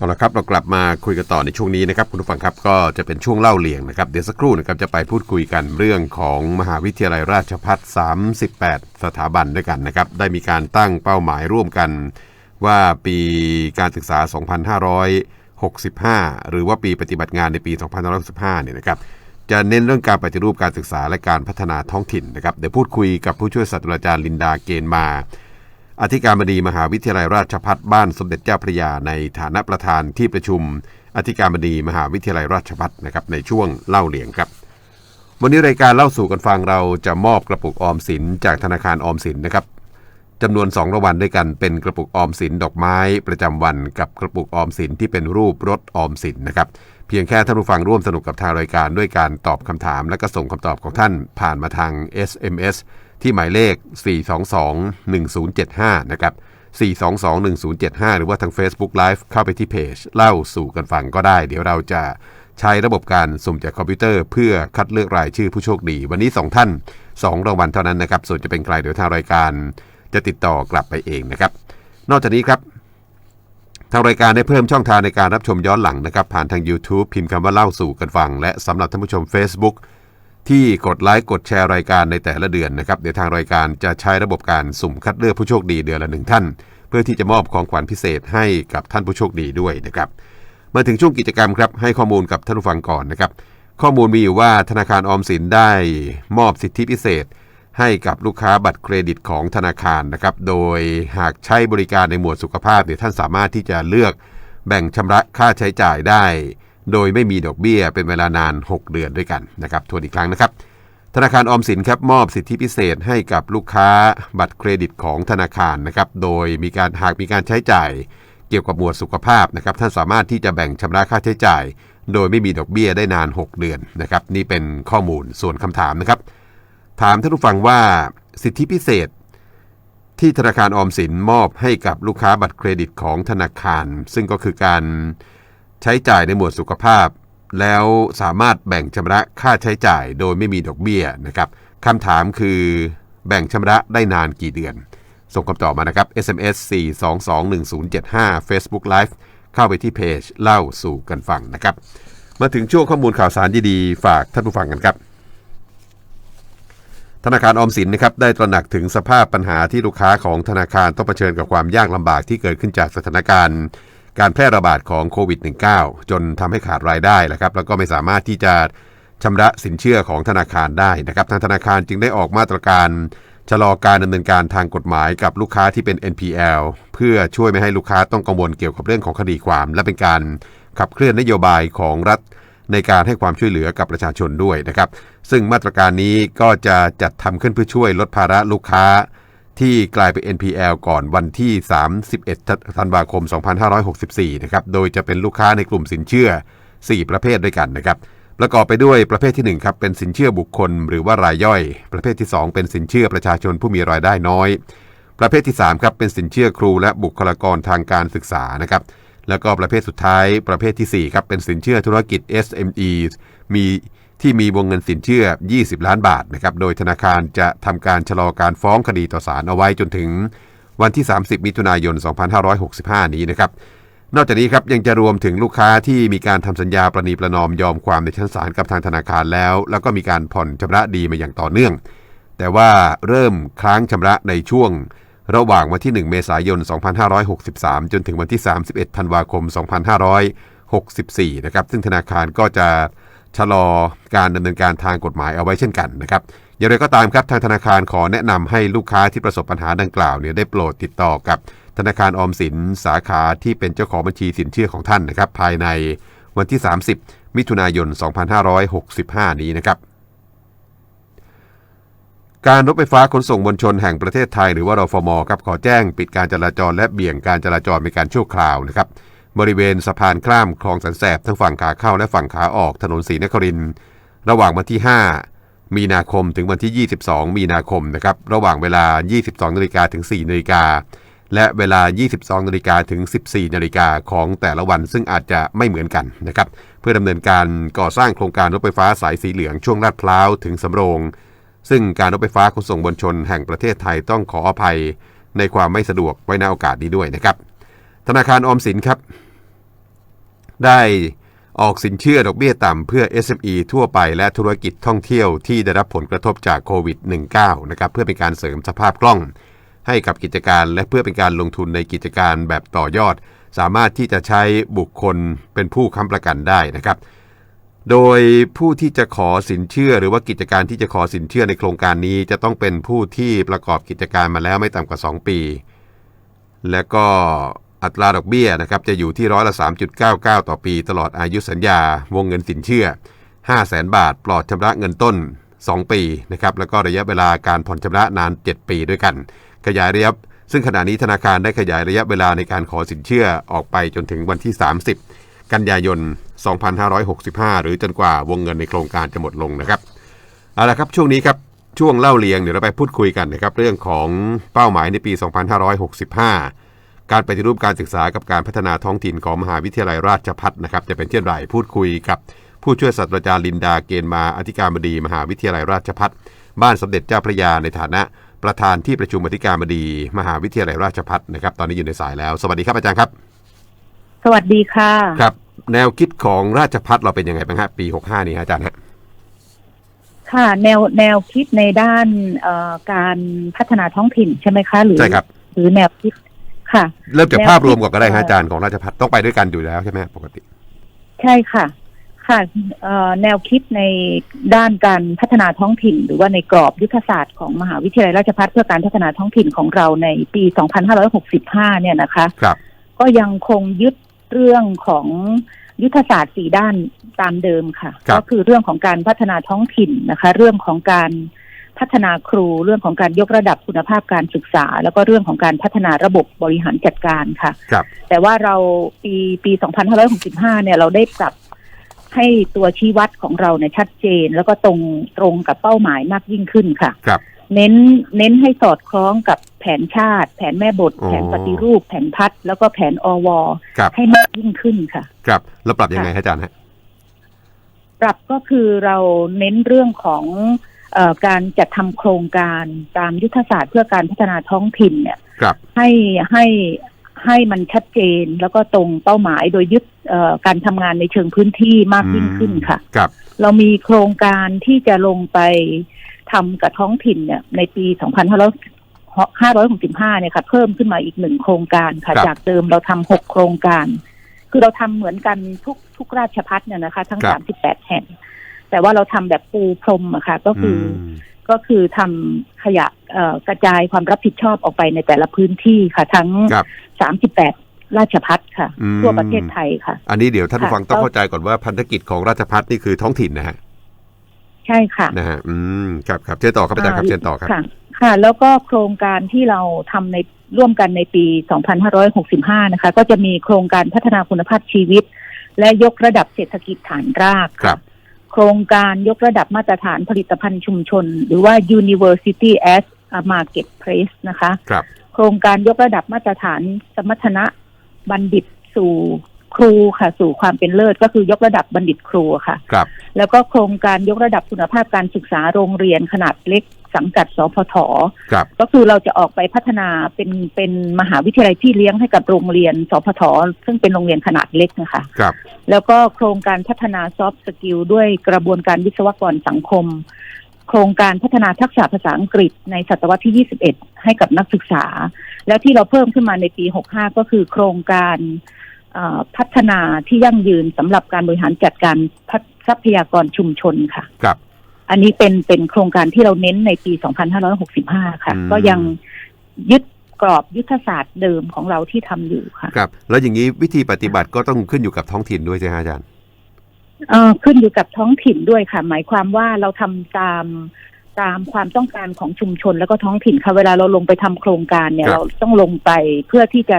เอาละครับเรากลับมาคุยกันต่อในช่วงนี้นะครับคุณผู้ฟังครับก็จะเป็นช่วงเล่าเลียงนะครับเดี๋ยวสักครู่นะครับจะไปพูดคุยกันเรื่องของมหาวิทยาลัยราชภัฏ38 สถาบันด้วยกันนะครับได้มีการตั้งเป้าหมายร่วมกันว่าปีการศึกษา 2565 หรือว่าปีปฏิบัติงานในปี 2565 เนี่ยนะครับจะเน้นเรื่องการปฏิรูปการศึกษาและการพัฒนาท้องถิ่นนะครับเดี๋ยวพูดคุยกับผู้ช่วยศาสตราจารย์ลินดาเกณฑ์มา อธิการบดีมหาวิทยาลัยราชภัฏบ้านสมเด็จเจ้าพระยาในฐานะประธานที่ประชุม อธิการบดีมหาวิทยาลัยราชภัฏนะครับในช่วงเล่าเหลียงครับ วันนี้รายการเล่าสู่กันฟังเราจะมอบกระปุกออมสินจากธนาคารออมสินนะครับจำนวน2รางวัลด้วยกันเป็นกระปุกออมสินดอกไม้ประจำวันกับกระปุกออมสินที่เป็นรูปรถออมสินนะครับเพียงแค่ท่านผู้ฟังร่วมสนุกกับทางรายการด้วยการตอบคำถาม และก็ส่งคำตอบของท่านผ่านมาทาง SMS ที่หมายเลข 422-1075 นะครับ 422-1075 หรือว่าทาง Facebook Live เข้าไปที่เพจ เล่าสู่กันฟังก็ได้ เดี๋ยวเราจะใช้ระบบการสุ่มจากคอมพิวเตอร์เพื่อคัดเลือกรายชื่อผู้โชคดี วันนี้ 2 ท่าน 2 รางวัลเท่านั้นนะครับ ส่วนจะเป็นใครเดี๋ยวทางรายการจะติดต่อกลับไปเองนะครับ นอกจากนี้ครับทางรายการได้เพิ่มช่องทางในการรับชมย้อนหลังนะครับ ผ่านทาง YouTube พิมพ์คำว่าเล่าสู่กันฟัง และสำหรับท่านผู้ชม Facebook ที่กดไลค์กดแชร์รายการในแต่ละเดือนนะครับเดี๋ยวทางรายการจะใช้ระบบการสุ่มคัดเลือกผู้โชคดีเดือนละหนึ่งท่าน เพื่อที่จะมอบของขวัญพิเศษให้กับท่านผู้โชคดีด้วยนะครับมาถึงช่วงกิจกรรมครับให้ข้อมูลกับท่านผู้ฟังก่อนนะครับข้อมูลมีอยู่ว่าธนาคารออมสินได้มอบสิทธิพิเศษ ให้กับลูกค้าบัตรเครดิตของธนาคารนะครับโดยหากใช้บริการในหมวดสุขภาพเนี่ยท่านสามารถที่จะเลือกแบ่งชำระค่าใช้จ่ายได้ โดยไม่มีดอกเบี้ยเป็นเวลานาน 6 เดือนด้วยกันนะครับทวนอีกครั้งนะครับ ธนาคารออมสินครับมอบสิทธิพิเศษให้กับลูกค้าบัตรเครดิตของธนาคารนะครับโดยมีการหากมีการใช้จ่ายเกี่ยวกับหมวดสุขภาพนะครับท่านสามารถที่จะแบ่งชำระค่าใช้จ่าย โดยไม่มีดอกเบี้ยได้นาน 6 เดือนนะครับนี่เป็นข้อมูลส่วนคำถามนะครับ ถามท่านผู้ฟังว่าสิทธิพิเศษ ที่ธนาคารออมสินมอบให้กับลูกค้าบัตรเครดิตของธนาคาร ซึ่งก็คือการ ใช้จ่ายในหมวดสุขภาพ แล้วสามารถแบ่งชำระค่าใช้จ่ายโดยไม่มีดอกเบี้ยนะครับคำถามคือแบ่งชำระได้นานกี่เดือน ส่งคำตอบมานะครับ SMS 4221075 Facebook Live เข้าไปที่เพจเล่าสู่กันฟังนะครับ มาถึงช่วงข้อมูลข่าวสารดีๆ ฝากท่านผู้ฟังกันครับ ธนาคารออมสินนะครับได้ตระหนักถึงสภาพปัญหาที่ลูกค้าของธนาคารต้องเผชิญกับความยากลำบากที่เกิดขึ้นจากสถานการณ์ การแพร่ระบาดของโควิด -19 จนทำให้ขาดรายได้แล้วครับ แล้วก็ไม่สามารถที่จะชำระสินเชื่อของธนาคารได้นะครับ ทางธนาคารจึงได้ออกมาตรการชะลอการดำเนินการทางกฎหมายกับลูกค้าที่เป็น NPL เพื่อช่วยไม่ให้ลูกค้าต้องกังวลเกี่ยวกับเรื่องของคดีความ และเป็นการขับเคลื่อนนโยบายของรัฐในการให้ความช่วยเหลือกับประชาชนด้วยนะครับ ซึ่งมาตรการนี้ก็จะจัดทำขึ้นเพื่อช่วยลดภาระลูกค้า ที่กลายเป็น NPL ก่อนวันที่ 31 ธันวาคม 2564 นะครับ โดยจะเป็นลูกค้าในกลุ่มสินเชื่อ 4 ประเภทด้วยกันนะครับ ประกอบไปด้วยประเภทที่ 1 ครับ เป็นสินเชื่อบุคคล หรือว่ารายย่อย ประเภทที่ 2 เป็นสินเชื่อประชาชนผู้มีรายได้น้อย ประเภทที่ 3 ครับ เป็นสินเชื่อครูและบุคลากรทางการศึกษา นะครับ แล้วก็ประเภทสุดท้าย ประเภทที่ 4 ครับ เป็นสินเชื่อธุรกิจ SME มี ที่มีวงเงินสินเชื่อ 20 ล้านบาทนะครับ โดยธนาคารจะทำการชะลอการฟ้องคดีต่อศาลเอาไว้จนถึงวันที่ 30 มิถุนายน 2565 นี้นะครับ นอกจากนี้ครับยังจะรวมถึงลูกค้าที่มีการทำสัญญาประนีประนอมยอมความในชั้นศาลกับทางธนาคารแล้ว แล้วก็มีการผ่อนชำระดีมาอย่างต่อเนื่อง แต่ว่าเริ่มค้างชำระในช่วงระหว่างวันที่ 1 เมษายน 2563 จนถึงวันที่ 31 ธันวาคม 2564 นะครับ ซึ่งธนาคารก็จะ ชะลอการดำเนินการทางกฎหมายเอาไว้เช่นกันนะครับอย่างไรก็ตามครับทางธนาคารขอแนะนำให้ลูกค้าที่ประสบปัญหาดังกล่าวเนี่ยได้โปรดติดต่อกับธนาคารออมสินสาขาที่เป็นเจ้าของบัญชีสินเชื่อของท่านนะครับภายในวันที่ 30 มิถุนายน 2565 นี้นะครับการรถไฟฟ้าขนส่งมวลชนแห่งประเทศไทยหรือว่ารฟมครับขอแจ้งปิดการจราจรและเบี่ยงการจราจรเป็นการชั่วคราวนะครับ บริเวณสะพานข้ามคลองสันแสบทั้งฝั่งขาเข้าและฝั่งขาออกถนนศรีนครินทร์ระหว่างวันที่ 5 มีนาคมถึงวันที่ 22 มีนาคมนะครับระหว่างเวลา 22นาฬิกาถึง4นาฬิกาและเวลา 22นาฬิกาถึง 14นาฬิกาของแต่ละวันซึ่งอาจจะไม่เหมือนกันนะครับเพื่อดำเนินการก่อสร้างโครงการรถไฟฟ้าสายสีเหลืองช่วงลาดพร้าวถึงสำโรง ซึ่งการรถไฟฟ้าขนส่งมวลชนแห่งประเทศไทยต้องขออภัยในความไม่สะดวกไว้ในโอกาสนี้ด้วยนะครับ ธนาคารออมสินครับ ได้ออกสินเชื่อดอกเบี้ยต่ำเพื่อ SME ทั่วไปและธุรกิจท่องเที่ยวที่ได้รับผลกระทบจากโควิด -19 นะครับเพื่อเป็นการเสริมสภาพคล่อง ให้กับกิจการและเพื่อเป็นการลงทุนในกิจการแบบต่อยอด สามารถที่จะใช้บุคคลเป็นผู้ค้ำประกันได้นะครับ โดยผู้ที่จะขอสินเชื่อหรือว่ากิจการที่จะขอสินเชื่อในโครงการนี้ จะต้องเป็นผู้ที่ประกอบกิจการมาแล้วไม่ต่ำกว่า 2 ปี และก็ อัตราดอกเบี้ยนะครับจะอยู่ที่ร้อยละ 3.99 ต่อปี ตลอดอายุสัญญาวงเงินสินเชื่อ 5 0 0แสนบาท ปลอดชำระเงินต้น 2 ปีนะครับแล้วก็ระยะเวลาการผ่อนชำระนาน 7 ปีด้วยกัน ขยายระยะซึ่งขณะนี้ธนาคารได้ขยายระยะเวลาในการขอสินเชื่อออกไปจนถึงวันที่ 30 กันยายน 2565 หรือจนกว่าวงเงินในโครงการจะหมดลงนะครับเอาละครับช่วงนี้ครับช่วงเล่าเรียงเดี๋ยวเราไปพูดคุยกันนะครับเรื่องของเป้าหมายในปี 2565 การปฏิรูปการศึกษากับการพัฒนาท้องถิ่นของมหาวิทยาลัยราชภัฏนะครับจะเป็นเช่นไรพูดคุยกับ ผู้ช่วยศาสตราจารย์ลินดาเกณฑ์มาอธิการบดี มหาวิทยาลัยราชภัฏบ้านสมเด็จเจ้าพระยาในฐานะ ประธานที่ประชุมอธิการบดี มหาวิทยาลัยราชภัฏนะครับตอนนี้อยู่ในสายแล้ว สวัสดีครับอาจารย์ครับ สวัสดีค่ะครับ แนวคิดของราชภัฏเราเป็นยังไงบ้างฮะปี65นี้ฮะอาจารย์ฮะค่ะแนวแนวคิดในด้านเอ่อการพัฒนาท้องถิ่นใช่ไหมคะ หรือใช่ครับหรือแนวคิด ค่ะ เริ่มจากแนวภาพรวมก่อนก็ได้คิดฮะอาจารย์ของราชภัฏต้องไปด้วยกันอยู่แล้วใช่ไหมปกติ ใช่ค่ะ ค่ะเอ่อแนวคิดในด้านการพัฒนาท้องถิ่น หรือว่าในกรอบยุทธศาสตร์ของมหาวิทยาลัยราชภัฏเพื่อการพัฒนาท้องถิ่นของเราในปี 2565 เนี่ยนะคะครับก็ยังคงยึดเรื่องของยุทธศาสตร์สี่ด้านตามเดิมค่ะครับก็คือเรื่องของการพัฒนาท้องถิ่นนะคะ เรื่องของการ พัฒนาครูเรื่องของการยกระดับคุณภาพการศึกษา แล้วก็เรื่องของการพัฒนาระบบบริหารจัดการค่ะครับแต่ว่าเราปีปี 2565 เนี่ยเราได้ปรับให้ตัวชี้วัดของเราเนี่ยชัดเจน แล้วก็ตรงตรงกับเป้าหมายมากยิ่งขึ้นค่ะครับเน้นเน้นให้สอดคล้องกับแผนชาติ แผนแม่บทอ๋อแผนปฏิรูป แผนพัฒน์แล้วก็แผนอวครับให้มากยิ่งขึ้นค่ะ ครับแล้วปรับยังไงฮะอาจารย์ฮะปรับก็คือเราเน้นเรื่องของเออ การจัดทำโครงการตามยุทธศาสตร์เพื่อการพัฒนาท้องถิ่นเนี่ยครับให้ให้ให้มันชัดเจนแล้วก็ตรงเป้าหมายโดยยึดเอ่อการทำงานในเชิงพื้นที่มากยิ่งขึ้นค่ะครับเรามีโครงการที่จะลงไปทำกับท้องถิ่นเนี่ยในปี 2565 เนี่ยค่ะ เพิ่มขึ้นมาอีกหนึ่งโครงการค่ะครับจากเดิมเราทำหกโครงการ คือเราทำเหมือนกันทุกทุกราชพัฒเนี่ยนะคะ ทั้ง 38 แห่ง แต่ว่าเราทำแบบปูพรมอะค่ะ ก็คืออมก็คือทำขยะเอ่อกระจายความรับผิดชอบออกไปในแต่ละพื้นที่ค่ะ ทั้งครับ38ราชพัฒค่ะอืมทั่วประเทศไทยค่ะ อันนี้เดี๋ยวท่านผู้ค่ะฟังต้องก็เข้าใจก่อนว่าพันธกิจของราชพัฒนี่คือท้องถิ่นนะฮะใช่ค่ะนะฮะอืมครับครับเชิญต่อครับอาจารย์ครับเชิญต่อครับค่ะค่ะแล้วก็โครงการที่เราทำในร่วมกันในปี 2565 นะคะ ก็จะมีโครงการพัฒนาคุณภาพชีวิต และยกระดับเศรษฐกิจฐานรากครับ โครงการยกระดับมาตรฐานผลิตภัณฑ์ชุมชน หรือว่า University as a Marketplace นะคะครับโครงการยกระดับมาตรฐานสมรรถนะบัณฑิตสู่ครูค่ะ สู่ความเป็นเลิศก็คือยกระดับบัณฑิตครูค่ะครับแล้วก็โครงการยกระดับคุณภาพการศึกษาโรงเรียนขนาดเล็ก สังกัดสพทครับก็คือเราจะออกไปพัฒนาเป็นเป็นมหาวิทยาลัยที่เลี้ยงให้กับโรงเรียนสพทซึ่งเป็นโรงเรียนขนาดเล็กนะคะครับแล้วก็โครงการพัฒนาซอฟต์สกิลด้วยกระบวนการวิศวกรสังคม โครงการพัฒนาทักษะภาษาอังกฤษในศตวรรษที่ 21 ให้กับนักศึกษา แล้วที่เราเพิ่มขึ้นมาในปี 65 ก็คือโครงการเอ่อพัฒนาที่ยั่งยืนสำหรับการบริหารจัดการพัฒทรัพยากรชุมชนค่ะ ครับ อันนี้เป็นเป็นโครงการที่เราเน้นในปี 2565 ค่ะอืมก็ยังยึดกรอบยุทธศาสตร์เดิมของเราที่ทำอยู่ค่ะ ครับ แล้วอย่างนี้วิธีปฏิบัติก็ต้องขึ้นอยู่กับท้องถิ่นด้วยใช่ไหมอาจารย์เอ่อขึ้นอยู่กับท้องถิ่นด้วยค่ะ หมายความว่าเราทำตามตามความต้องการของชุมชนแล้วก็ท้องถิ่นค่ะ เวลาเราลงไปทำโครงการเนี่ยครับเราต้องลงไปเพื่อที่จะ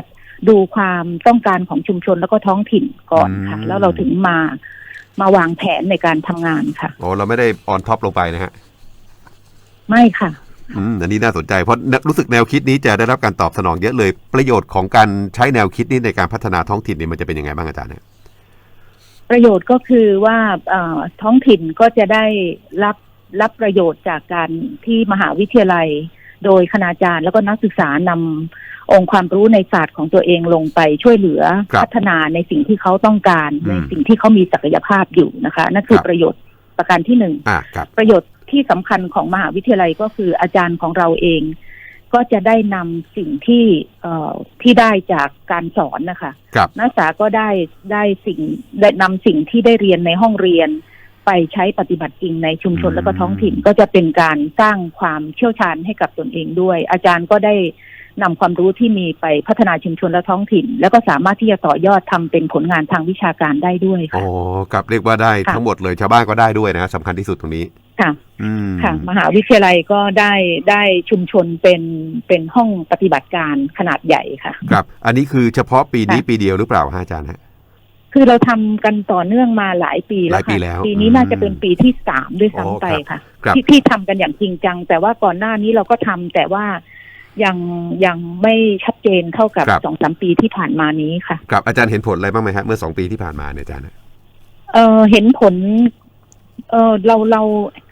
ดูความต้องการของชุมชนแล้วก็ท้องถิ่นก่อนค่ะอืมแล้วเราถึงมา มาวางแผนในการทำงานค่ะ โอ้เราไม่ได้ออนท็อปลงไปนะฮะ ไม่ค่ะ อืมอันนี้น่าสนใจเพราะรู้สึกแนวคิดนี้จะได้รับการตอบสนองเยอะเลย ประโยชน์ของการใช้แนวคิดนี้ในการพัฒนาท้องถิ่นเนี่ยมันจะเป็นยังไงบ้างอาจารย์เนี่ยประโยชน์ก็คือว่าเอ่อท้องถิ่นก็จะได้รับรับประโยชน์จากการที่มหาวิทยาลัย โดยคณาจารย์แล้วก็นักศึกษานำองค์ความรู้ในศาสตร์ของตัวเองลงไปช่วยเหลือครับพัฒนาในสิ่งที่เขาต้องการอืมในสิ่งที่เขามีศักยภาพอยู่นะคะ นั่นคือครับประโยชน์ประการที่หนึ่งอ่าครับประโยชน์ที่สำคัญของมหาวิทยาลัยก็คืออาจารย์ของเราเอง ก็จะได้นำสิ่งที่เอ่อที่ได้จากการสอนนะคะครับนักศึกษาก็ได้ได้สิ่งได้นำสิ่งที่ได้เรียนในห้องเรียน ไปใช้ปฏิบัติจริงในชุมชนอืมและก็ท้องถิ่นก็จะเป็นการสร้างความเชี่ยวชาญให้กับตนเองด้วย อาจารย์ก็ได้นำความรู้ที่มีไปพัฒนาชุมชนและท้องถิ่น แล้วก็สามารถที่จะต่อยอดทำเป็นผลงานทางวิชาการได้ด้วยอ๋อค่ะครับเรียกว่าได้ค่ะทั้งหมดเลยชาวบ้านก็ได้ด้วยนะสำคัญที่สุดตรงนี้ค่ะอืมค่ะ มหาวิทยาลัยก็ได้ได้ชุมชนเป็นเป็นห้องปฏิบัติการขนาดใหญ่ค่ะ ครับ อันนี้คือเฉพาะปีนี้ค่ะปีเดียวหรือเปล่าฮะอาจารย์ฮะ คือเราทำกันต่อเนื่องมาหลายปีหแล้ลายวปีค่ะแล้วปีนี้อืมน่าจะเป็นปีที่สามด้วยอ๋อซ้ำไปครับค่ะครับที่ที่ทำกันอย่างจริงจัง แต่ว่าก่อนหน้านี้เราก็ทำแต่ว่ายังยังไม่ชัดเจนเท่ากับครับสองสามปีที่ผ่านมานี้ค่ะครับอาจารย์เห็นผลอะไรบ้างไหมฮะเมื่อสองปีที่ผ่านมาเนี่ยอาจารย์ฮะเออเห็นผลเออเราเรา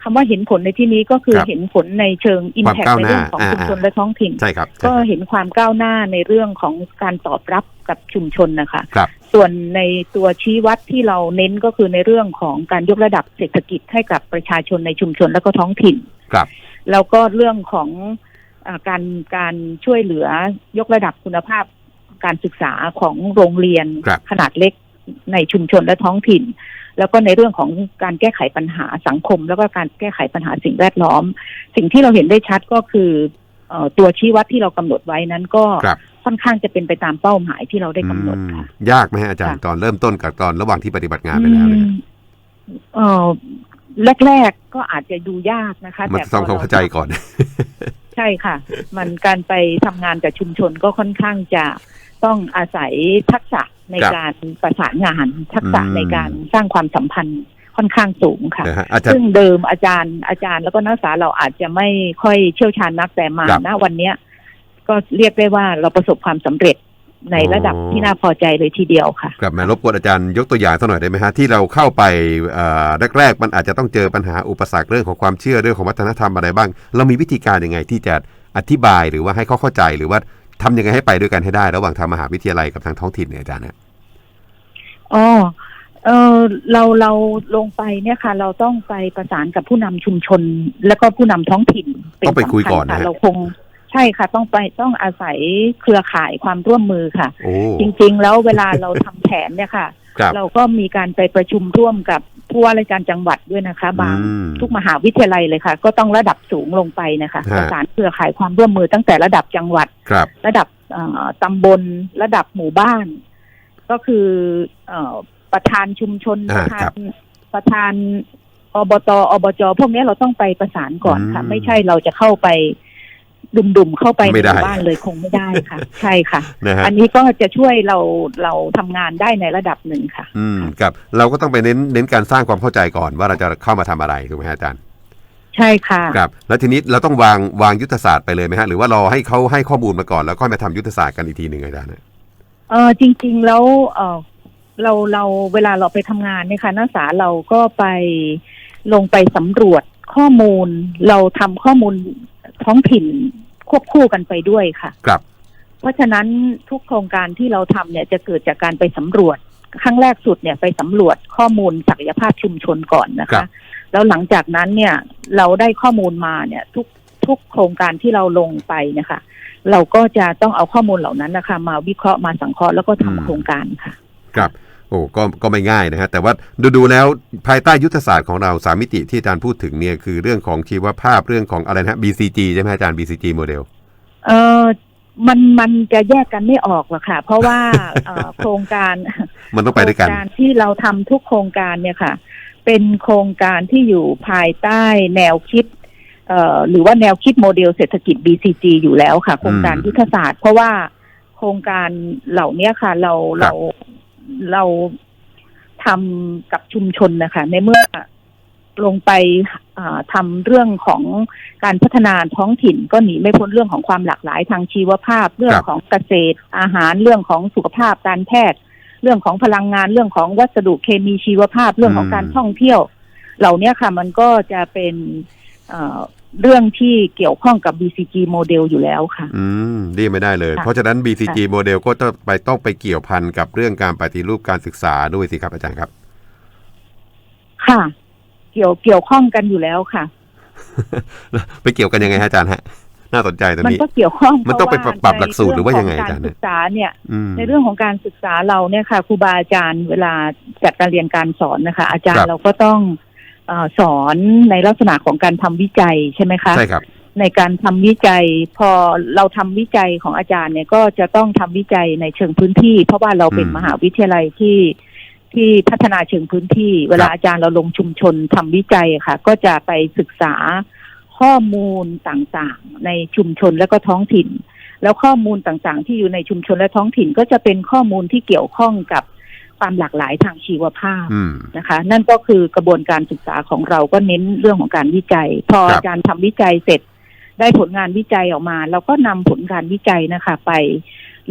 คำว่าเห็นผลในที่นี้ก็คือครับเห็นผลในเชิงอิมความแพคก้าวในหน้าเรื่องของอ่าชุมชนอ่าและท้องถิ่นใช่ครับใช่ก็ครับเห็นความก้าวหน้าในเรื่องของการตอบรับกับชุมชนนะคะครับ ส่วนในตัวชี้วัดที่เราเน้นก็คือในเรื่องของการยกระดับเศรษฐกิจให้กับประชาชนในชุมชนและก็ท้องถิ่น ครับ แล้วก็เรื่องของอาการการช่วยเหลือยกระดับคุณภาพการศึกษาของโรงเรียนครับขนาดเล็กในชุมชนและท้องถิ่น แล้วก็ในเรื่องของการแก้ไขปัญหาสังคม แล้วก็การแก้ไขปัญหาสิ่งแวดล้อม สิ่งที่เราเห็นได้ชัดก็คือเออตัวชี้วัดที่เรากำหนดไว้นั้นก็ ครับค่อนข้างจะเป็นไปตามเป้าหมายที่เราได้กำหนดค่ะอืมยากไหมฮะอาจารย์ค่ะตอนเริ่มต้นกับตอนระหว่างที่ปฏิบัติงานไปแล้วเนี่ยอืมเออแรกๆก็อาจจะดูยากนะคะมันแต่ต้องพอเข้าใจก่อน ใช่ค่ะ มันการไปทำงานกับชุมชนก็ค่อนข้างจะต้องอาศัยทักษะในครับการประสานงานทักษะอืมในการสร้างความสัมพันธ์ค่อนข้างสูงค่ะนะฮะอาจารย์ซึ่งเดิมอาจารย์อาจารย์แล้วก็นักศึกษาเราอาจจะไม่ค่อยเชี่ยวชาญนักแต่มาครับณวันเนี้ย ก็เรียกได้ว่าเราประสบความสำเร็จในระดับอ๋อที่น่าพอใจเลยทีเดียวค่ะครับแม่รบกวนอาจารย์ยกตัวอย่างสักหน่อยได้ไหมฮะที่เราเข้าไปเอ่อแรกๆมันอาจจะต้องเจอปัญหาอุปสรรคเรื่องของความเชื่อเรื่องของวัฒนธรรมอะไรบ้าง เรามีวิธีการยังไงที่จะอธิบายหรือว่าให้เขาเข้าใจหรือว่าทำยังไงให้ไปด้วยกันให้ได้ ระหว่างทางมหาวิทยาลัยกับทางท้องถิ่นเนี่ยอาจารย์นะอ๋อเออเราเราลงไปเนี่ยค่ะ เราต้องไปประสานกับผู้นำชุมชน แล้วก็ผู้นำท้องถิ่นเป็นต้องไปคุยก่อนสำญนะค่ะฮะเราคง ใช่ค่ะต้องไปต้องอาศัยเครือข่ายความร่วมมือค่ะ โอ้ จริง ๆ แล้วเวลาเราทำแผนเนี่ยค่ะ ครับเราก็มีการไปประชุมร่วมกับผู้ว่าราชการจังหวัดด้วยนะคะ บางอืมทุกมหาวิทยาลัยเลยค่ะ ก็ต้องระดับสูงลงไปนะคะฮะ ประสานเครือข่ายความร่วมมือตั้งแต่ระดับจังหวัด ครับ ระดับเอ่อตำบลระดับหมู่บ้าน ก็คือเอ่อประธานชุมชนอ่าประธาครันบประธานอบตอบจพวกนี้เราต้องไปประสานก่อนค่ะ อืม ไม่ใช่เราจะเข้าไป ดุมๆเข้าไปในไม่หได้มู่บ้านเลยคงไม่ได้ค่ะ ใช่ค่ะนะฮะอันนี้ก็จะช่วยเราเราทำงานได้ในระดับหนึ่งค่ะ อืมครับเราก็ต้องไปเน้นเน้นการสร้างความเข้าใจก่อนว่าเราจะเข้ามาทำอะไรถูกไหมฮะอาจารย์ใช่ค่ะครับ แล้วทีนี้เราต้องวางวางยุทธศาสตร์ไปเลยไหมฮะหรือว่ารอให้เขาให้ข้อมูลมาก่อนแล้วค่อยมาทำยุทธศาสตร์กันอีกทีหนึ่งอาจารย์นะเออจริง ๆ แล้วเออเราเราเวลาเราไปทำงานเนี่ยค่ะนักศึกษาเราก็ไปลงไปสำรวจข้อมูล เราทำข้อมูล ท้องถิ่นควบคู่กันไปด้วยค่ะครับ เพราะฉะนั้นทุกโครงการที่เราทำเนี่ยจะเกิดจากการไปสำรวจครั้งแรกสุดเนี่ยไปสำรวจข้อมูลศักยภาพชุมชนก่อนนะครัคะบแล้วหลังจากนั้นเนี่ยเราได้ข้อมูลมาเนี่ย ทุกทุกโครงการที่เราลงไปนะคะ เราก็จะต้องเอาข้อมูลเหล่านั้นนะคะ มาวิเคราะห์มาสังเคราะห์แล้วก็ทำโครงการค่ะ ครับ โอ้ก็ก็ไม่ง่ายนะฮะ แต่ว่าดูดูแล้วภายใต้ยุทธศาสตร์ของเราสามมิติที่อาจารย์พูดถึงเนี่ยคือเรื่องของชีวภาพเรื่องของอะไรนะฮะ BCG ใช่ไหมอาจารย์ BCG โมเดลเออมันมันจะแยกกันไม่ออกหรอกค่ะ เพราะว่าเอ่อโครงการมันต้องไปด้วยกันโครงการที่เราทำทุกโครงการเนี่ยค่ะ เป็นโครงการที่อยู่ภายใต้แนวคิดเอ่อหรือว่าแนวคิดโมเดลเศรษฐกิจ BCG อยู่แล้วค่ะ โครงการอืมยุทธศาสตร์ เพราะว่าโครงการเหล่านี้ค่ะ เราครับเรา เราทำกับชุมชนนะคะ ในเมื่อลงไปอ่าทำเรื่องของการพัฒนาท้องถิ่น ก็หนีไม่พ้นเรื่องของความหลากหลายทางชีวภาพ เรื่องของเกษตร อาหารเรื่องของสุขภาพการแพทย์ เรื่องของพลังงานเรื่องของวัสดุเคมีชีวภาพ เรื่องของการท่องเที่ยว เหล่านี้ค่ะ มันก็จะเป็น เอ่อเรื่องที่เกี่ยวข้องกับ BCG โมเดลอยู่แล้วค่ะ อืมเรียกไม่ได้เลยค่ะเพราะฉะนั้น BCG โมเดลก็จะไปต้องไปเกี่ยวพันกับเรื่องการปฏิรูปการศึกษาด้วยสิครับอาจารย์ครับ ค่ะ เกี่ยวเกี่ยวข้องกันอยู่แล้วค่ะ ไปเกี่ยวกันยังไงฮะอาจารย์ฮะน่าสนใจตรงมันนี้ก็เกี่ยวข้องมันต้องไปเพาะปรับหลักสูตรหรือว่ายังไงในอาจารย์เรื่องของการศึกษาเนี่ยอืมในเรื่องของการศึกษาเราเนี่ยค่ะครูบาอาจารย์เวลาจัดการเรียนการสอนนะคะ อาจารครัย์บเราก็ต้องเออ สอนในลักษณะของการทำวิจัยใช่ไหมคะใช่ครับ ในการทำวิจัยพอเราทำวิจัยของอาจารย์เนี่ยก็จะต้องทำวิจัยในเชิงพื้นที่ เพราะว่าเราเป็นอืมมหาวิทยาลัยที่ที่พัฒนาเชิงพื้นที่ เวลาครับอาจารย์เราลงชุมชนทำวิจัยอะค่ะ ก็จะไปศึกษาข้อมูลต่างๆ ในชุมชนและก็ท้องถิ่น แล้วข้อมูลต่างๆ ที่อยู่ในชุมชนและท้องถิ่นก็จะเป็นข้อมูลที่เกี่ยวข้องกับ ความหลากหลายทางชีวภาพอืมนะคะ นั่นก็คือกระบวนการศึกษาของเราก็เน้นเรื่องของการวิจัย พอครับอาจารย์ทำวิจัยเสร็จ ได้ผลงานวิจัยออกมา เราก็นำผลการวิจัยนะคะ ไป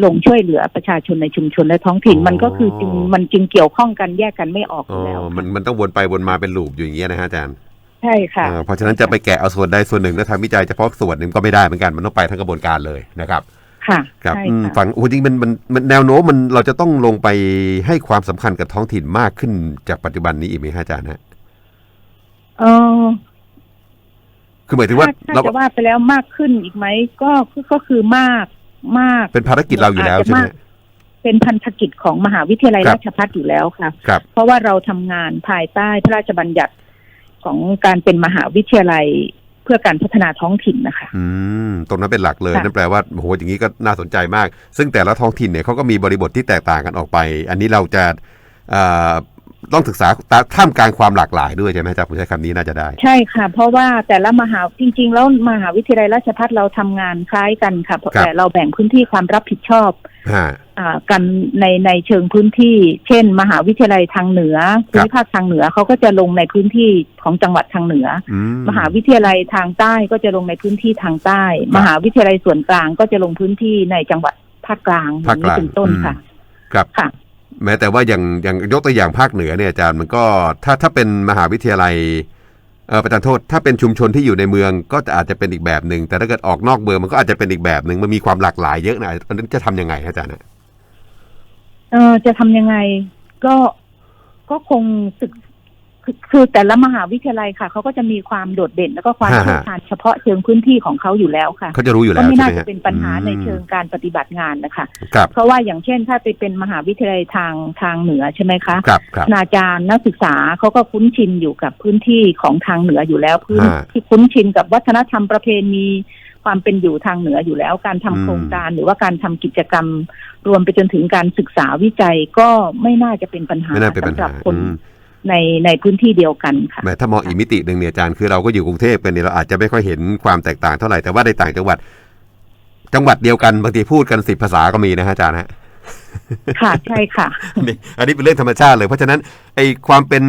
ลงช่วยเหลือประชาชนในชุมชนและท้องถิ่นมันก็คือจึงมันจึงเกี่ยวข้องกันแยกกันไม่ออกออ๋อยู่แล้วมันมันต้องวนไปวนมาเป็นลูปอยู่อย่างเงี้ยนะฮะอาจารย์ใช่ค่ะอ่าเพราะฉะนั้นจะไปแกะเอาส่วนใดส่วนหนึ่งแล้วทำวิจัยเฉพาะส่วนหนึ่งก็ไม่ได้เหมือนกันมันต้องไปทั้งกระบวนการเลยนะครับ ค่ะครับใช่อืมค่ะ ฝั่งโอ้จริงมันมันมันแนวโน้มมันเราจะต้องลงไปให้ความสำคัญกับท้องถิ่นมากขึ้นจากปัจจุบันนี้อีกไหมฮะอาจารย์ฮะเออคือหมายถึงว่าถ้าเราจะว่าไปแล้วมากขึ้นอีกไหมก็ก็ก็คือมากมาก เป็นภารกิจเราอยู่แล้วอาจจะใช่ไหม มาก เป็นพันธกิจของมหาวิทยาลัยครับ ราชภัฏอยู่แล้วค่ะ ครับ เพราะว่าเราทำงานภายใต้พระราชบัญญัติของการเป็นมหาวิทยาลัยเพื่อการพัฒนาท้องถิ่นนะคะ อืม ตรงนั้นเป็นหลักเลยค่ะนั่นแปลว่าโอ้โหอย่างนี้ก็น่าสนใจมาก ซึ่งแต่ละท้องถิ่นเนี่ยเขาก็มีบริบทที่แตกต่างกันออกไป อันนี้เราจะเอ่อต้องศึกษาตาท่ามกลางความหลากหลายด้วยใช่ไหมอาจารย์ผมใช้คำนี้น่าจะได้ ใช่ค่ะ เพราะว่าแต่ละมหาจริง ๆ แล้วมหาวิทยาลัยราชภัฏเราทำงานคล้ายกันค่ะครับแต่เราแบ่งพื้นที่ความรับผิดชอบฮะอ่า กันในในเชิงพื้นที่ เช่น มหาวิทยาลัยทางเหนือภูมิภาคทางเหนือเขาก็จะลงในพื้นที่ของจังหวัดทางเหนืออืมหาวิทยาลัยทางใต้ก็จะลงในพื้นที่ทางใต้ครับมหาวิทยาลัยส่วนกลางก็จะลงพื้นที่ในจังหวัดภาคกลางอภาคย่างกนี้ลางเป็นต้นค่ะอืมครับค่ะแม้แต่ว่าอย่างอย่างยกตัวอย่างภาคเหนือเนี่ยอาจารย์มันก็ถ้าถ้าเป็นมหาวิทยาลัยเออ ประธานโทษถ้าเป็นชุมชนที่อยู่ในเมืองก็จะอาจจะเป็นอีกแบบหนึ่งแต่ถ้าเกิดออกนอกเมืองมันก็อาจจะเป็นอีกแบบหนึ่งมันมีความหลากหลายเยอะนะอันนั้นจะทำยังไงฮะอาจารย์ฮะเออจะทำยังไงก็ก็คงศึก คือคือแต่ละมหาวิทยาลัยค่ะเขาก็จะมีความโดดเด่น แล้วก็ความฮะ เชี่ยวชาญเฉพาะเชิงพื้นที่ของเขาอยู่แล้วค่ะเขาจะรู้อยู่ก็แล้วไม่ใช่น่าไหมจะฮะเป็นปัญหาในเชิงอืมการปฏิบัติงานนะคะ ครับเพราะว่าอย่างเช่นถ้าไปเป็นมหาวิทยาลัยทางทางเหนือใช่ไหมคะครับครับคณาจารย์นักศึกษาเขาก็คุ้นชินอยู่กับพื้นที่ของทางเหนืออยู่แล้วพื้นฮะที่คุ้นชินกับวัฒนธรรมประเพณีความเป็นอยู่ทางเหนืออยู่แล้ว การทำอืม โครงการหรือว่าการทำกิจกรรม รวมไปจนถึงการศึกษาวิจัยก็ไม่น่าจะเป็นปัญหาไม่น่าเป็นปัญสำหหารับคน อืม ในในพื้นที่เดียวกันค่ะแม้ถ้ามองอีกมิติหนึ่งเนี่ยอาจารย์คือเราก็อยู่กรุงเทพกันเนี่ยเราอาจจะไม่ค่อยเห็นความแตกต่างเท่าไหร่แต่ว่าในต่างจังหวัด จังหวัดเดียวกันบางทีพูดกันสิบภาษาก็มีนะฮะอาจารย์ฮะค่ะใช่ค่ะอันนี้อันนี้เป็นเรื่องธรรมชาติเลย เพราะฉะนั้นไอ้ความเป็น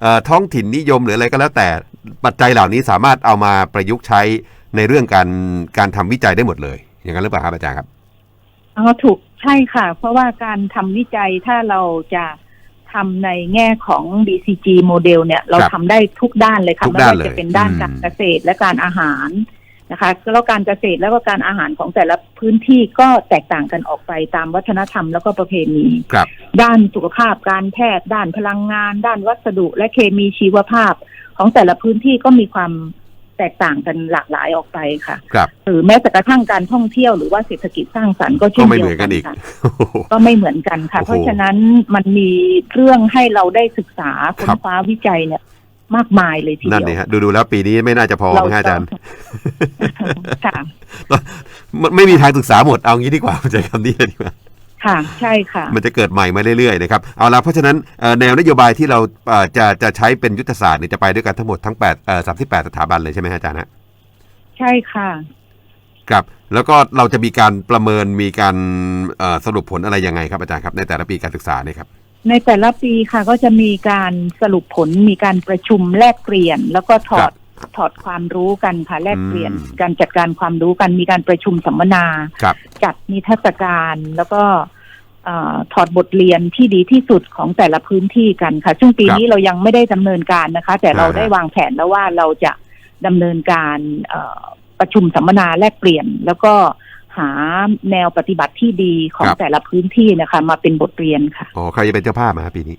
เอ่อท้องถิ่นนิยมหรืออะไรก็แล้วแต่ปัจจัยเหล่านี้สามารถเอามาประยุกต์ใช้ในเรื่องการการทำวิจัยได้หมดเลย อย่างนั้นหรือเปล่าครับอาจารย์ครับอ๋อถูกใช่ค่ะ เพราะว่าการทำวิจัยถ้าเราจะ ทำในแง่ของ BCG โมเดลเนี่ย เราครับทำได้ทุกด้านเลยค่ะทุกไม่ด้านว่าเลยจะเป็นด้านอืมการเกษตรและการอาหารนะคะแล้วการเกษตรแล้วก็การอาหารของแต่ละพื้นที่ก็แตกต่างกันออกไปตามวัฒนธรรมแล้วก็ประเพณีครับ ด้านสุขภาพการแพทย์ ด้านพลังงาน ด้านวัสดุ และเคมีชีวภาพ ของแต่ละพื้นที่ก็มีความ แตกต่างกันหลากหลายออกไปค่ะครับหรือแม้แต่กระทั่งการท่องเที่ยวหรือว่าเศรษฐกิจสร้างสรรค์ก็ก็เช่นไม่เดีเหยมือวนกักันนอีกค่ะโอ้โหก็ไม่เหมือนกันค่ะโอ้โหเพราะฉะนั้นมันมีเรื่องให้เราได้ศึกษาค้ครันบคว้าวิจัยเนี่ยมากมายเลยทีนั่นเดีนี่ยวฮะดูดูแล้วปีนี้ไม่น่าจะพอมั้งฮะอาจารย์ค่ะมันไม่มีทางศึกษาหมดเอางี้ดีกว่าใช้คำนี้เลยดีกว่า ค่ะใช่ค่ะ มันจะเกิดใหม่มาเรื่อยๆนะครับเอาละเพราะฉะนั้นเอ่อแนวนโยบายที่เราเอ่อจะจะใช้เป็นยุทธศาสตร์เนี่ยจะไปด้วยกันทั้งหมดทั้ง8เอ่อ38สถาบันเลยใช่ไหมฮะอาจารย์ฮะใช่ค่ะครับแล้วก็เราจะมีการประเมินมีการเอ่อสรุปผลอะไรยังไงครับอาจารย์ครับในแต่ละปีการศึกษาเนี่ยครับในแต่ละปีค่ะก็จะมีการสรุปผลมีการประชุมแลกเปลี่ยน แล้วก็ถอด ถอดความรู้กันค่ะแลกเปลี่ยนอืมการจัดการความรู้กันมีการประชุมสัมมนาครับจัดนิทรรศการแล้วก็เอ่อถอดบทเรียนที่ดีที่สุดของแต่ละพื้นที่กันค่ะ ซึ่งปีนี้เรายังไม่ได้ดำเนินการนะคะ แต่เราอ่าฮะได้วางแผนแล้วว่าเราจะดำเนินการเอ่อประชุมสัมมนาแลกเปลี่ยน แล้วก็หาแนวปฏิบัติที่ดีของครับแต่ละพื้นที่นะคะ มาเป็นบทเรียนค่ะอ๋อใครจะเป็นเจ้าภาพมาปีนี้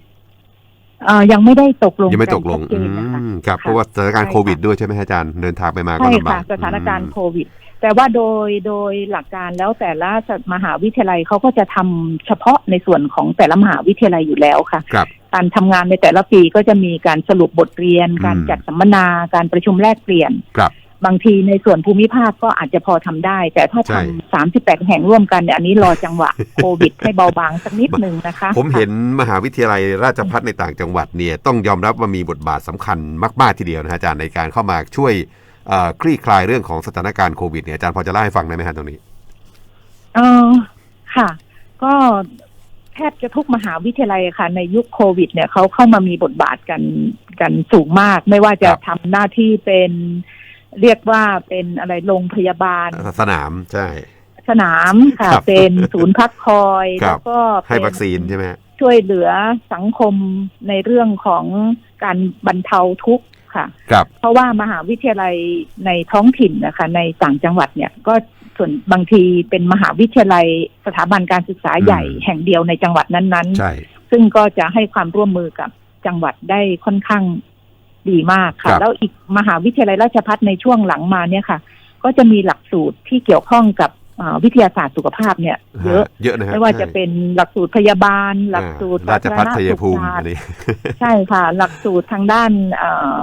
เอ่อยังไม่ได้ตกลงยังไม่ตกลงนชัดเจอืนนะคะ มครับค่ะเพราะว่าสถานการณ์ใช่โควิดค่ะด้วยใช่ไหมฮะอาจารย์เดินทางไปมาก็ใช่ลำบาค่ะกสถานการณ์อืมโควิด แต่ว่าโดยโดยหลักการแล้วแต่ละมหาวิทยาลัยเขาก็จะทำเฉพาะในส่วนของแต่ละมหาวิทยาลัยอยู่แล้วค่ะ ครับ การทำงานในแต่ละปีก็จะมีการสรุปบทเรียน อืม การจัดสัมมนา การประชุมแลกเปลี่ยน ครับ บางทีในส่วนภูมิภาคก็อาจจะพอทำได้ แต่ถ้าใช่ทำสามสิบแปดแห่งร่วมกันเนี่ยอันนี้รอจังหวะโควิดให้เบาบางสักนิดหนึ่งนะคะ ผมเห็นมหาวิทยาลัยราชภัฏในต่างจังหวัดเนี่ยต้องยอมรับว่ามีบทบาทสำคัญมากๆทีเดียวนะฮะอาจารย์ในการเข้ามาช่วยเอ่อคลี่คลายเรื่องของสถานการณ์โควิดเนี่ยอาจารย์พอจะเล่าให้ฟังได้ไหมฮะตรงนี้เออค่ะ ก็แทบจะทุกมหาวิทยาลัยค่ะ ในยุคโควิด เนี่ยเขาเข้ามามีบทบาทกันกันสูงมาก ไม่ว่าจะครับทำหน้าที่เป็น เรียกว่าเป็นอะไรโรงพยาบาล สนามใช่ สนามค่ะครับเป็นศูนย์พักคอยครัแล้บวก็ให้เป็นวัคซีนใช่ไหมฮะช่วยเหลือสังคมในเรื่องของการบรรเทาทุกข์ค่ะ ครับ เพราะว่ามหาวิทยาลัยในท้องถิ่นนะคะ ในต่างจังหวัดเนี่ย ก็ส่วนบางทีเป็นมหาวิทยาลัยสถาบันการศึกษาใหญ่อืมแห่งเดียวในจังหวัดนั้นใช่ ๆ ซึ่งก็จะให้ความร่วมมือกับจังหวัดได้ค่อนข้าง ดีมากครัค่ะบแล้วอีกมหาวิทยาลัยราชภัฏในช่วงหลังมาเนี่ยค่ะ ก็จะมีหลักสูตรที่เกี่ยวข้องกับอ่าวิทยาศาสตร์สุขภาพเนี่ยเยอะ เยอะนะฮะไม่ว่าใช่จะเป็นหลักสูตรพยาบาล หลักสูตรอ่าราชพัฒสาธชัณยสุขภูมิศาสตอัร์นนี้ ใช่ค่ะ หลักสูตรทางด้านเอ่อ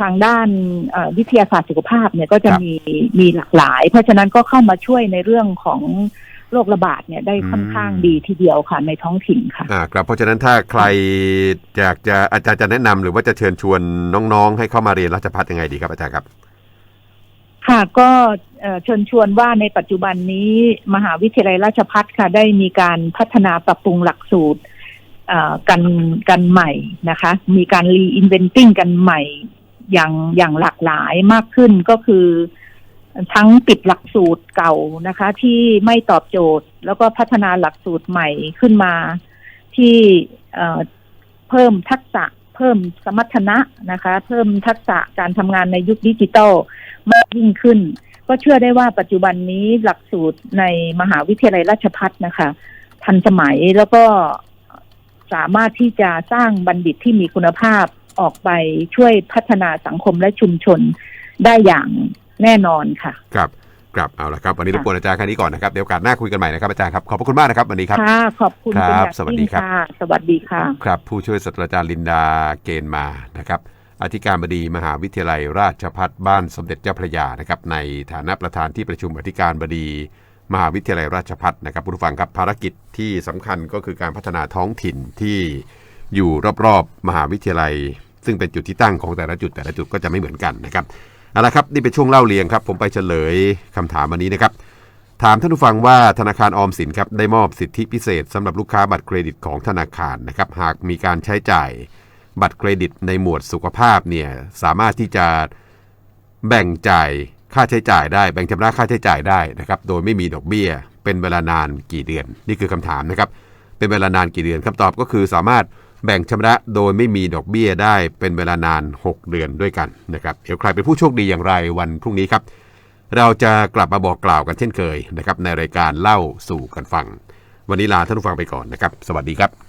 ทางด้านเอ่อวิทยาศาสตร์สุขภาพเนี่ยก็จะครับ มีมีหลากหลาย เพราะฉะนั้นก็เข้ามาช่วยในเรื่องของ โรคระบาดเนี่ยได้ค่อนข้างดีทีเดียวค่ะในท้องถิ่นค่ะอ่าครับเพราะฉะนั้นถ้าใครอยากจะอาจารย์จะแนะนำหรือว่าจะเชิญชวนน้องๆ ให้เข้ามาเรียนราชพัฒยังไงดีครับอาจารย์ครับ ค่ะก็เอ่อเชิญชวนว่าในปัจจุบันนี้มหาวิทยาลัยราชพัฒค่ะได้มีการพัฒนาปรับปรุงหลักสูตรเอ่อกันกันใหม่นะคะ มีการรีอินเวนติ้งกันใหม่อย่างอย่างหลากหลายมากขึ้นก็คือ ทั้งปิดหลักสูตรเก่านะคะ ที่ไม่ตอบโจทย์ แล้วก็พัฒนาหลักสูตรใหม่ขึ้นมา ที่เพิ่มทักษะ เพิ่มสมรรถนะนะคะ เพิ่มทักษะการทำงานในยุคดิจิตอลมากยิ่งขึ้น ก็เชื่อได้ว่าปัจจุบันนี้หลักสูตรในมหาวิทยาลัยราชพัฒนะคะ ทันสมัยแล้วก็สามารถที่จะสร้างบัณฑิตที่มีคุณภาพออกไปช่วยพัฒนาสังคมและชุมชนได้อย่าง แน่นอนค่ะ ครับครับเอาละครับ วันนี้รค่ะบกวนอาจารย์แค่นี้ก่อนนะครับ เดี๋ยวโอกาสหน้าคุยกันใหม่นะครับอาจารย์ครับ ขอบพระคุณมากนะครับวันนี้ครับ ค่ะ ขอบคุณครัเป็นบอย่างสวัสดียิ่งครับค่ะสวัสดีค่ะ ครับผู้ช่วยศาสตราจารย์ลินดาเกณฑ์มานะครับอธิการบดีมหาวิทยาลัยราชภัฏบ้านสมเด็จเจ้าพระยานะครับในฐานะประธานที่ประชุมอธิการบดี มหาวิทยาลัยราชภัฏนะครับผู้ฟังครับภารกิจที่สำคัญก็คือการพัฒนาท้องถิ่นที่อยู่รอบๆมหาวิทยาลัย ซึ่งเป็นจุดที่ตั้งของแต่ละจุดแต่ละจุดก็จะไม่เหมือนกันนะครับ เอาละครับนี่เป็นช่วงเล่าเรียงครับ ผมไปเฉลยคำถามวันนี้นะครับ ถามท่านผู้ฟังว่าธนาคารออมสินครับได้มอบสิทธิพิเศษสำหรับลูกค้าบัตรเครดิตของธนาคารนะครับหากมีการใช้จ่ายบัตรเครดิตในหมวดสุขภาพเนี่ยสามารถที่จะแบ่งจ่ายค่าใช้จ่ายได้ แบ่งชำระค่าใช้จ่ายได้นะครับโดยไม่มีดอกเบี้ย เป็นเวลานานกี่เดือน นี่คือคำถามนะครับเป็นเวลานานกี่เดือนคำตอบก็คือสามารถ แบ่งชำระโดยไม่มีดอกเบี้ยได้เป็นเวลานาน 6 เดือนด้วยกันนะครับเดี๋ยวใครเป็นผู้โชคดีอย่างไรวันพรุ่งนี้ครับ เราจะกลับมาบอกกล่าวกันเช่นเคยนะครับในรายการเล่าสู่กันฟัง วันนี้ลาท่านผู้ฟังไปก่อนนะครับ สวัสดีครับ